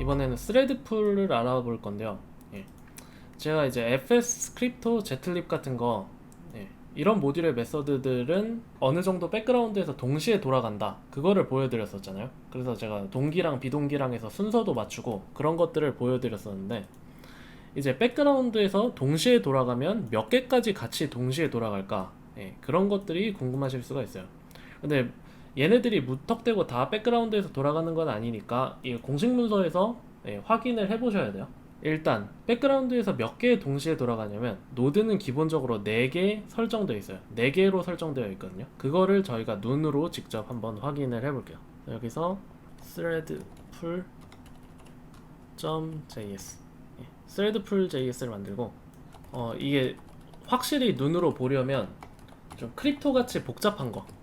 이번에는 스레드풀을 알아볼 건데요. 예. 제가 이제 FS 스크립토, 제틀립 같은 거 예. 이런 모듈의 메서드들은 어느 정도 백그라운드에서 동시에 돌아간다. 그거를 보여드렸었잖아요. 그래서 제가 동기랑 비동기랑 해서 순서도 맞추고 그런 것들을 보여드렸었는데 이제 백그라운드에서 동시에 돌아가면 몇 개까지 같이 동시에 돌아갈까? 예. 그런 것들이 궁금하실 수가 있어요. 근데 얘네들이 무턱대고 다 백그라운드에서 돌아가는 건 아니니까 이 공식 문서에서 예, 확인을 해보셔야 돼요. 일단 백그라운드에서 몇 개 동시에 돌아가냐면 노드는 기본적으로 4개 설정되어 있어요. 4개로 설정되어 있거든요. 그거를 저희가 눈으로 직접 한번 확인을 해 볼게요. 여기서 threadpool.js 예, threadpool.js를 만들고 어, 이게 확실히 눈으로 보려면 좀 크립토 같이 복잡한 거 네,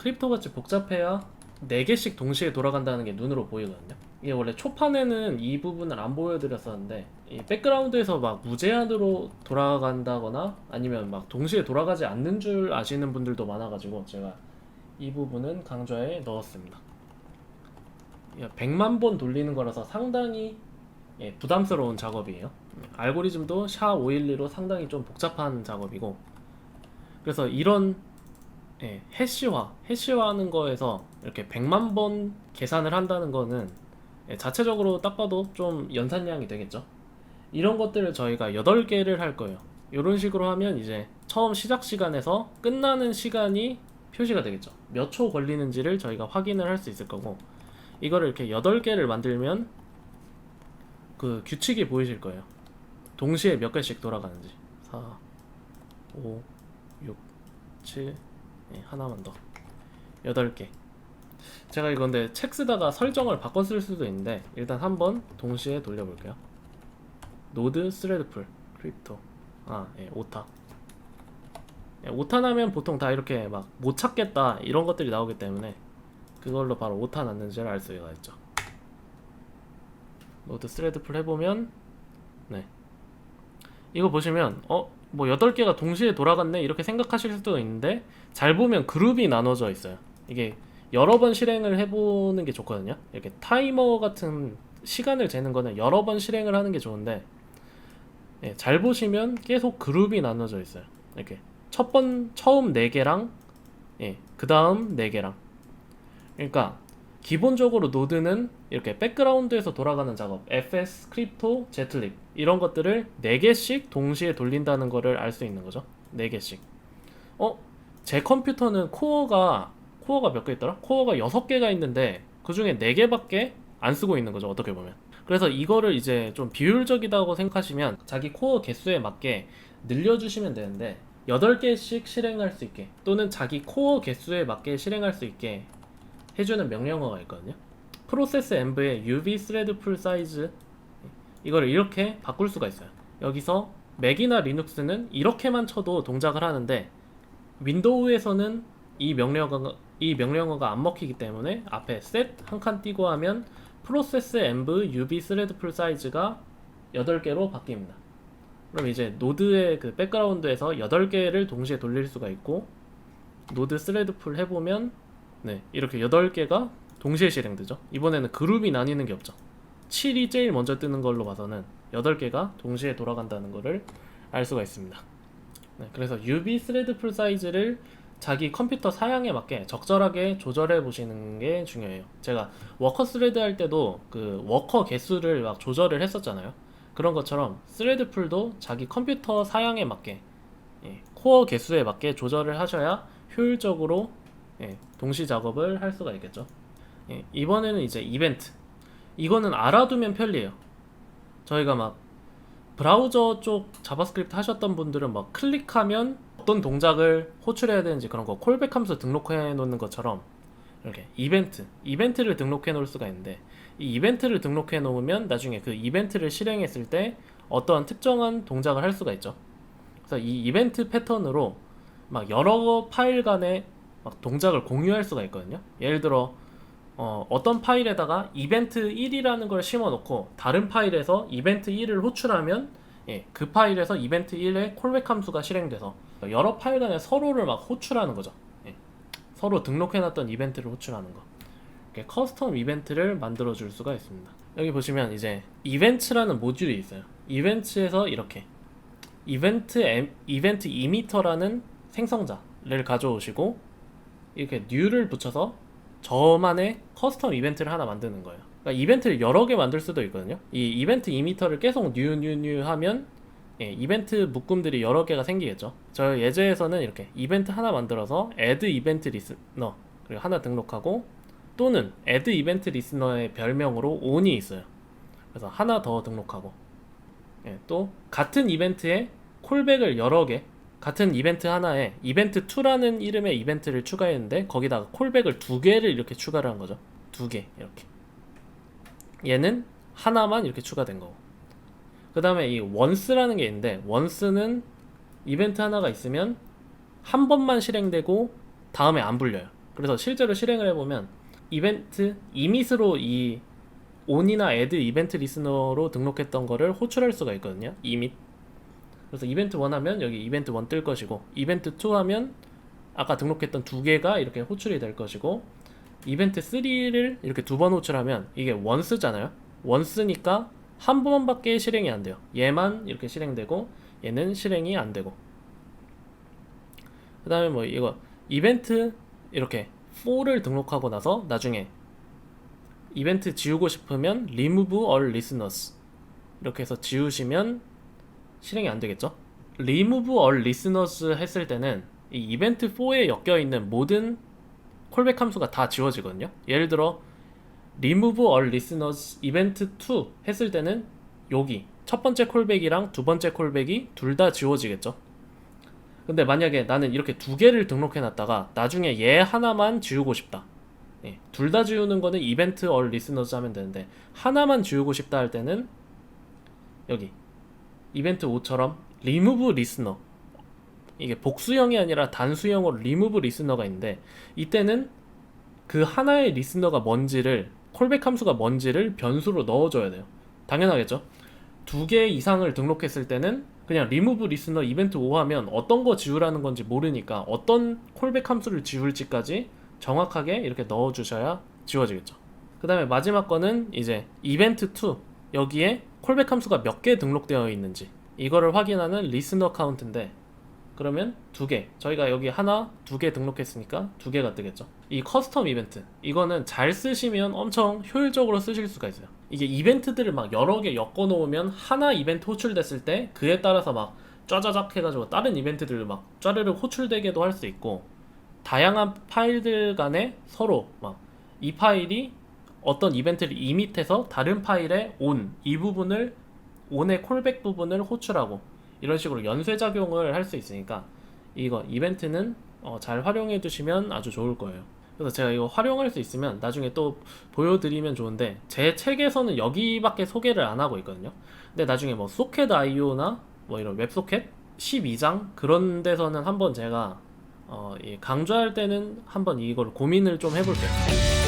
크립토 같이 복잡해야 4개씩 동시에 돌아간다는 게 눈으로 보이거든요. 이게 원래 초판에는 이 부분을 안 보여드렸었는데 이 백그라운드에서 막 무제한으로 돌아간다거나 아니면 막 동시에 돌아가지 않는 줄 아시는 분들도 많아가지고 제가 이 부분은 강좌에 넣었습니다. 100만 번 돌리는 거라서 상당히 예, 부담스러운 작업이에요. 알고리즘도 샤512로 상당히 좀 복잡한 작업이고 그래서 이런 예, 해시화, 해시화하는 거에서 이렇게 100만 번 계산을 한다는 거는 예, 자체적으로 딱 봐도 좀 연산량이 되겠죠. 이런 것들을 저희가 8개를 할 거예요. 이런 식으로 하면 이제 처음 시작 시간에서 끝나는 시간이 표시가 되겠죠. 몇 초 걸리는지를 저희가 확인을 할 수 있을 거고 이거를 이렇게 8개를 만들면 그 규칙이 보이실 거예요. 동시에 몇 개씩 돌아가는지 4, 5, 6, 7, 예, 하나만 더. 8개. 제가 이건데 책 쓰다가 설정을 바꿔 쓸 수도 있는데 일단 한번 동시에 돌려볼게요. 노드 스레드풀 크립토. 아, 예, 오타. 예, 오타 나면 보통 다 이렇게 막 못 찾겠다 이런 것들이 나오기 때문에 그걸로 바로 오타 났는지를 알 수가 있죠. 노드 스레드풀 해보면 네. 이거 보시면 어? 뭐 8개가 동시에 돌아갔네? 이렇게 생각하실 수도 있는데 잘 보면 그룹이 나눠져 있어요. 이게 여러 번 실행을 해보는 게 좋거든요. 이렇게 타이머 같은 시간을 재는 거는 여러 번 실행을 하는 게 좋은데 예, 잘 보시면 계속 그룹이 나눠져 있어요. 이렇게 첫 번 처음 4개랑 예, 그 다음 4개랑. 그러니까 기본적으로 노드는 이렇게 백그라운드에서 돌아가는 작업, FS, 스크립토, 제틀립 이런 것들을 4개씩 동시에 돌린다는 거를 알수 있는 거죠. 4개씩. 어? 제 컴퓨터는 코어가 코어가 몇 개 있더라? 코어가 6개가 있는데 그 중에 4개밖에 안 쓰고 있는 거죠. 어떻게 보면. 그래서 이거를 이제 좀 비효율적이다고 생각하시면 자기 코어 개수에 맞게 늘려주시면 되는데 8개씩 실행할 수 있게 또는 자기 코어 개수에 맞게 실행할 수 있게 해주는 명령어가 있거든요. 프로세스 엠브의 UV 스레드 풀 사이즈 이거를 이렇게 바꿀 수가 있어요. 여기서 맥이나 리눅스는 이렇게만 쳐도 동작을 하는데 윈도우에서는 이 명령어가 이 명령어가 안 먹히기 때문에 앞에 set 한 칸 띄고 하면 프로세스 엠브 UV 스레드 풀 사이즈가 8개로 바뀝니다. 그럼 이제 노드의 그 백그라운드에서 8개를 동시에 돌릴 수가 있고 노드 스레드 풀 해보면 네, 이렇게 8개가 동시에 실행되죠. 이번에는 그룹이 나뉘는 게 없죠. 7이 제일 먼저 뜨는 걸로 봐서는 8개가 동시에 돌아간다는 것을 알 수가 있습니다. 네, 그래서 UV 스레드 풀 사이즈를 자기 컴퓨터 사양에 맞게 적절하게 조절해 보시는 게 중요해요. 제가 워커 스레드 할 때도 그 워커 개수를 막 조절을 했었잖아요. 그런 것처럼 스레드 풀도 자기 컴퓨터 사양에 맞게 예, 코어 개수에 맞게 조절을 하셔야 효율적으로 예, 동시 작업을 할 수가 있겠죠. 예, 이번에는 이제 이벤트. 이거는 알아두면 편리해요. 저희가 막 브라우저 쪽 자바스크립트 하셨던 분들은 막 클릭하면 어떤 동작을 호출해야 되는지 그런 거 콜백 함수 등록해 놓는 것처럼 이렇게 이벤트, 이벤트를 등록해 놓을 수가 있는데 이 이벤트를 등록해 놓으면 나중에 그 이벤트를 실행했을 때 어떠한 특정한 동작을 할 수가 있죠. 그래서 이 이벤트 패턴으로 막 여러 파일 간의 막 동작을 공유할 수가 있거든요. 예를 들어 어, 어떤 파일에다가 이벤트 1이라는 걸 심어놓고 다른 파일에서 이벤트 1을 호출하면 예, 그 파일에서 이벤트 1의 콜백 함수가 실행돼서 여러 파일 간에 서로를 막 호출하는 거죠. 예, 서로 등록해놨던 이벤트를 호출하는 거. 이렇게 커스텀 이벤트를 만들어 줄 수가 있습니다. 여기 보시면 이제 이벤트라는 모듈이 있어요. 이벤트에서 이렇게 이벤트 엠, 이벤트 이미터라는 생성자를 가져오시고 이렇게 new를 붙여서 저만의 커스텀 이벤트를 하나 만드는 거예요. 그러니까 이벤트를 여러 개 만들 수도 있거든요. 이 이벤트 이미터를 계속 new 하면 예, 이벤트 묶음들이 여러 개가 생기겠죠. 저 예제에서는 이렇게 이벤트 하나 만들어서 add 이벤트 리스너 그리고 하나 등록하고 또는 add 이벤트 리스너의 별명으로 on이 있어요. 그래서 하나 더 등록하고 예, 또 같은 이벤트에 콜백을 여러 개 같은 이벤트 하나에 이벤트 2라는 이름의 이벤트를 추가했는데 거기다가 콜백을 두 개를 이렇게 추가를 한 거죠. 두 개 이렇게. 얘는 하나만 이렇게 추가된 거고. 그 다음에 이 원스라는 게 있는데 원스는 이벤트 하나가 있으면 한 번만 실행되고 다음에 안 불려요. 그래서 실제로 실행을 해보면 이벤트 이밋으로 이 온이나 애드 이벤트 리스너로 등록했던 거를 호출할 수가 있거든요. 이밋. 그래서 이벤트 1 하면 여기 이벤트 1 뜰 것이고 이벤트 2 하면 아까 등록했던 두 개가 이렇게 호출이 될 것이고 이벤트 3를 이렇게 두 번 호출하면 이게 원스잖아요. 원스니까 한 번밖에 실행이 안 돼요. 얘만 이렇게 실행되고 얘는 실행이 안 되고. 그 다음에 뭐 이거 이벤트 이렇게 4를 등록하고 나서 나중에 이벤트 지우고 싶으면 remove all listeners 이렇게 해서 지우시면 실행이 안 되겠죠? remove all listeners 했을 때는 이 이벤트 4에 엮여 있는 모든 콜백 함수가 다 지워지거든요. 예를 들어 remove all listeners 이벤트 2 했을 때는 여기 첫 번째 콜백이랑 두 번째 콜백이 둘 다 지워지겠죠. 근데 만약에 나는 이렇게 두 개를 등록해 놨다가 나중에 얘 하나만 지우고 싶다. 예, 둘 다 지우는 거는 이벤트 all listeners 하면 되는데 하나만 지우고 싶다 할 때는 여기 이벤트 5처럼 remove listener 이게 복수형이 아니라 단수형으로 remove listener가 있는데 이때는 그 하나의 리스너가 뭔지를 콜백 함수가 뭔지를 변수로 넣어줘야 돼요. 당연하겠죠. 두 개 이상을 등록했을 때는 그냥 remove listener 이벤트 5 하면 어떤 거 지우라는 건지 모르니까 어떤 콜백 함수를 지울지까지 정확하게 이렇게 넣어주셔야 지워지겠죠. 그 다음에 마지막 거는 이제 이벤트 2 여기에 콜백 함수가 몇 개 등록되어 있는지 이거를 확인하는 리스너 카운트인데 그러면 두 개. 저희가 여기 하나, 두 개 등록했으니까 두 개가 뜨겠죠. 이 커스텀 이벤트. 이거는 잘 쓰시면 엄청 효율적으로 쓰실 수가 있어요. 이게 이벤트들을 막 여러 개 엮어 놓으면 하나 이벤트 호출됐을 때 그에 따라서 막 짜자작 해가지고 다른 이벤트들 막 짜르르 호출되게도 할 수 있고 다양한 파일들 간에 서로 막 이 파일이 어떤 이벤트를 이밋해서 다른 파일에 온 이 부분을 온의 콜백 부분을 호출하고 이런 식으로 연쇄 작용을 할 수 있으니까 이거 이벤트는 어, 잘 활용해 두시면 아주 좋을 거예요. 그래서 제가 이거 활용할 수 있으면 나중에 또 보여드리면 좋은데 제 책에서는 여기밖에 소개를 안 하고 있거든요. 근데 나중에 뭐 소켓 IO나 뭐 이런 웹소켓 12장 그런 데서는 한번 제가 어, 이 강조할 때는 한번 이걸 고민을 좀 해볼게요.